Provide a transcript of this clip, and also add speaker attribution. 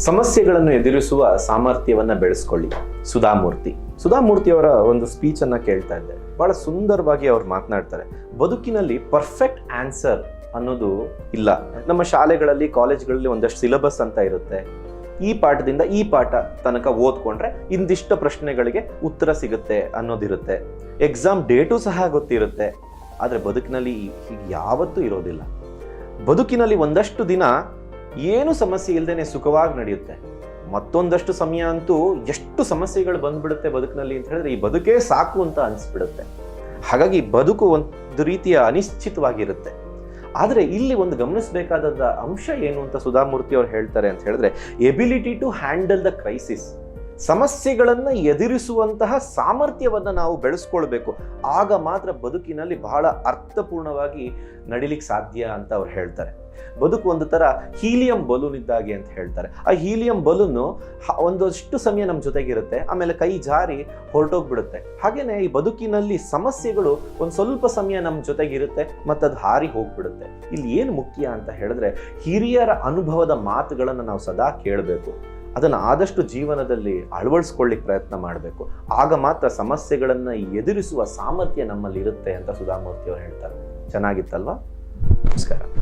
Speaker 1: ಸಮಸ್ಯೆಗಳನ್ನು ಎದುರಿಸುವ ಸಾಮರ್ಥ್ಯವನ್ನ ಬೆಳೆಸ್ಕೊಳ್ಳಿ. ಸುಧಾಮೂರ್ತಿ. ಸುಧಾಮೂರ್ತಿಯವರ ಒಂದು ಸ್ಪೀಚ್ ಅನ್ನ ಕೇಳ್ತಾ ಇದ್ದೆ. ಬಹಳ ಸುಂದರವಾಗಿ ಅವ್ರು ಮಾತನಾಡ್ತಾರೆ. ಬದುಕಿನಲ್ಲಿ ಪರ್ಫೆಕ್ಟ್ ಆನ್ಸರ್ ಅನ್ನೋದು ಇಲ್ಲ. ನಮ್ಮ ಶಾಲೆಗಳಲ್ಲಿ ಕಾಲೇಜ್ಗಳಲ್ಲಿ ಒಂದಷ್ಟು ಸಿಲೆಬಸ್ ಅಂತ ಇರುತ್ತೆ. ಈ ಪಾಠದಿಂದ ಈ ಪಾಠ ತನಕ ಓದ್ಕೊಂಡ್ರೆ ಇಂದಿಷ್ಟು ಪ್ರಶ್ನೆಗಳಿಗೆ ಉತ್ತರ ಸಿಗುತ್ತೆ ಅನ್ನೋದಿರುತ್ತೆ. ಎಕ್ಸಾಮ್ ಡೇಟು ಸಹ ಗೊತ್ತಿರುತ್ತೆ. ಆದರೆ ಬದುಕಿನಲ್ಲಿ ಹೀಗೆ ಯಾವತ್ತೂ ಇರೋದಿಲ್ಲ. ಬದುಕಿನಲ್ಲಿ ಒಂದಷ್ಟು ದಿನ ಏನು ಸಮಸ್ಯೆ ಇಲ್ಲದೇನೆ ಸುಖವಾಗಿ ನಡೆಯುತ್ತೆ? ಮತ್ತೊಂದಷ್ಟು ಸಮಯ ಅಂತೂ ಎಷ್ಟು ಸಮಸ್ಯೆಗಳು ಬಂದ್ಬಿಡುತ್ತೆ ಬದುಕಿನಲ್ಲಿ ಅಂತ ಹೇಳಿದ್ರೆ ಈ ಬದುಕೇ ಸಾಕು ಅಂತ ಅನಿಸ್ಬಿಡುತ್ತೆ. ಹಾಗಾಗಿ ಬದುಕು ಒಂದು ರೀತಿಯ ಅನಿಶ್ಚಿತವಾಗಿರುತ್ತೆ. ಆದರೆ ಇಲ್ಲಿ ಒಂದು ಗಮನಿಸಬೇಕಾದ ಅಂಶ ಏನು ಅಂತ ಸುಧಾಮೂರ್ತಿ ಅವ್ರು ಹೇಳ್ತಾರೆ ಅಂತ ಹೇಳಿದ್ರೆ ability to handle the crisis ಸಮಸ್ಯೆಗಳನ್ನು ಎದುರಿಸುವಂತಹ ಸಾಮರ್ಥ್ಯವನ್ನು ನಾವು ಬೆಳೆಸ್ಕೊಳ್ಬೇಕು. ಆಗ ಮಾತ್ರ ಬದುಕಿನಲ್ಲಿ ಬಹಳ ಅರ್ಥಪೂರ್ಣವಾಗಿ ನಡಿಲಿಕ್ಕೆ ಸಾಧ್ಯ ಅಂತ ಅವ್ರು ಹೇಳ್ತಾರೆ. ಬದುಕು ಒಂದು ತರ ಹೀಲಿಯಂ ಬಲೂನ್ ಇದ್ದಾಗೆ ಅಂತ ಹೇಳ್ತಾರೆ. ಆ ಹೀಲಿಯಂ ಬಲೂನು ಒಂದಷ್ಟು ಸಮಯ ನಮ್ಮ ಜೊತೆಗಿರುತ್ತೆ, ಆಮೇಲೆ ಕೈ ಜಾರಿ ಹೊರಟೋಗ್ಬಿಡುತ್ತೆ. ಹಾಗೇನೆ ಈ ಬದುಕಿನಲ್ಲಿ ಸಮಸ್ಯೆಗಳು ಒಂದು ಸ್ವಲ್ಪ ಸಮಯ ನಮ್ಮ ಜೊತೆಗಿರುತ್ತೆ ಮತ್ತು ಅದು ಹಾರಿ ಹೋಗ್ಬಿಡುತ್ತೆ. ಇಲ್ಲಿ ಏನು ಮುಖ್ಯ ಅಂತ ಹೇಳಿದ್ರೆ ಹಿರಿಯರ ಅನುಭವದ ಮಾತುಗಳನ್ನು ನಾವು ಸದಾ ಕೇಳಬೇಕು. ಅದನ್ನು ಆದಷ್ಟು ಜೀವನದಲ್ಲಿ ಅಳವಡಿಸ್ಕೊಳ್ಳಿಕ್ಕೆ ಪ್ರಯತ್ನ ಮಾಡಬೇಕು. ಆಗ ಮಾತ್ರ ಸಮಸ್ಯೆಗಳನ್ನು ಎದುರಿಸುವ ಸಾಮರ್ಥ್ಯ ನಮ್ಮಲ್ಲಿ ಇರುತ್ತೆ ಅಂತ ಸುಧಾಮೂರ್ತಿ ಅವರು ಹೇಳ್ತಾರೆ. ಚೆನ್ನಾಗಿತ್ತಲ್ವಾ? ನಮಸ್ಕಾರ.